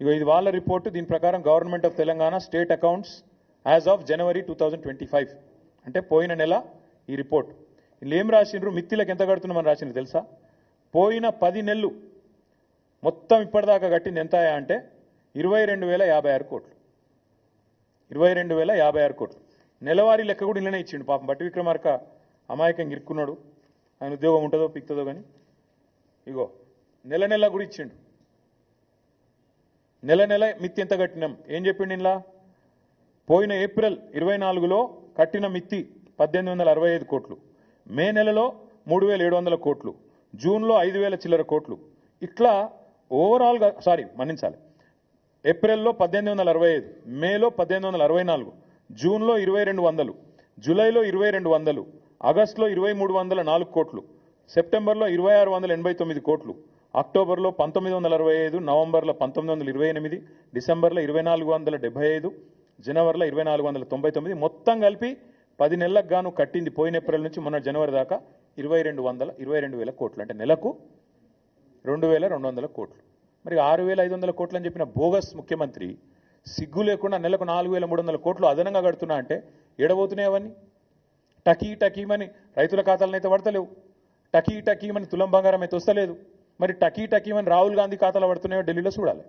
ఇగో ఇది వాళ్ళ రిపోర్టు. దీని ప్రకారం government of Telangana state accounts as of January two twenty five. అంటే పోయిన నెల ఈ రిపోర్ట్. వీళ్ళు ఏం రాసిండ్రు? మిత్తిలకు ఎంత కడుతున్నామని రాసిండ్రు తెలుసా? పోయిన పది నెలలు మొత్తం ఇప్పటిదాకా కట్టింది ఎంత అంటే ఇరవై రెండు వేల యాభై ఆరు కోట్లు. ఇరవై రెండు వేల యాభై ఆరు కోట్లు. నెలవారీ లెక్క కూడా ఇళ్ళనే ఇచ్చిండు పాపం. బట్టి విక్రమార్క అమాయకంగా ఇరుక్కున్నాడు. ఆయన ఉద్యోగం ఉంటుందో పిక్తుందో కానీ ఇగో నెల నెల కూడా ఇచ్చిండు. నెల నెల మిత్తి ఎంత కట్టినాం? ఏం చెప్పిండి ఇలా పోయిన ఏప్రిల్ ఇరవై నాలుగులో కట్టిన మిత్తి పద్దెనిమిది వందల అరవై ఐదు కోట్లు. మే నెలలో మూడు వేల ఏడు వందల కోట్లు. జూన్లో ఐదు వేల చిల్లర కోట్లు. ఇట్లా ఓవరాల్గా సారీ మన్నించాలి. ఏప్రిల్లో పద్దెనిమిది వందల అరవై ఐదు మేలో పద్దెనిమిది వందల అరవై నాలుగు జూన్లో ఇరవై రెండు వందలు జూలైలో ఇరవై రెండు వందలు ఆగస్టులో ఇరవై మూడు వందల నాలుగు కోట్లు సెప్టెంబర్లో ఇరవై ఆరు వందల ఎనభై తొమ్మిది కోట్లు అక్టోబర్లో పంతొమ్మిది వందల అరవై ఐదు నవంబర్లో పంతొమ్మిది వందల ఇరవై ఎనిమిది డిసెంబర్లో ఇరవై నాలుగు వందల డెబ్బై ఐదు జనవరిలో ఇరవై నాలుగు వందల తొంభై తొమ్మిది మొత్తం కలిపి పది నెలలకు గాను కట్టింది పోయిన ఏప్రిల్ నుంచి మొన్న జనవరి దాకా ఇరవై రెండు వందల ఇరవై రెండు వేల కోట్లు. అంటే నెలకు రెండు వేల రెండు వందల కోట్లు. మరి ఆరు వేల ఐదు వందల కోట్లు అని చెప్పిన బోగస్ ముఖ్యమంత్రి సిగ్గు లేకుండా నెలకు నాలుగు వేల మూడు వందల కోట్లు అదనంగా కడుతున్నా అంటే ఎడబోతున్నాయి అవన్నీ. టకీ టకీమని రైతుల ఖాతాలను అయితే పడతలేవు టకీ టకీమని తులం బంగారం అయితే వస్తలేదు. మరి టకీ టకీమని రాహుల్ గాంధీ ఖాతాలో పడుతున్నాయో ఢిల్లీలో చూడాలి.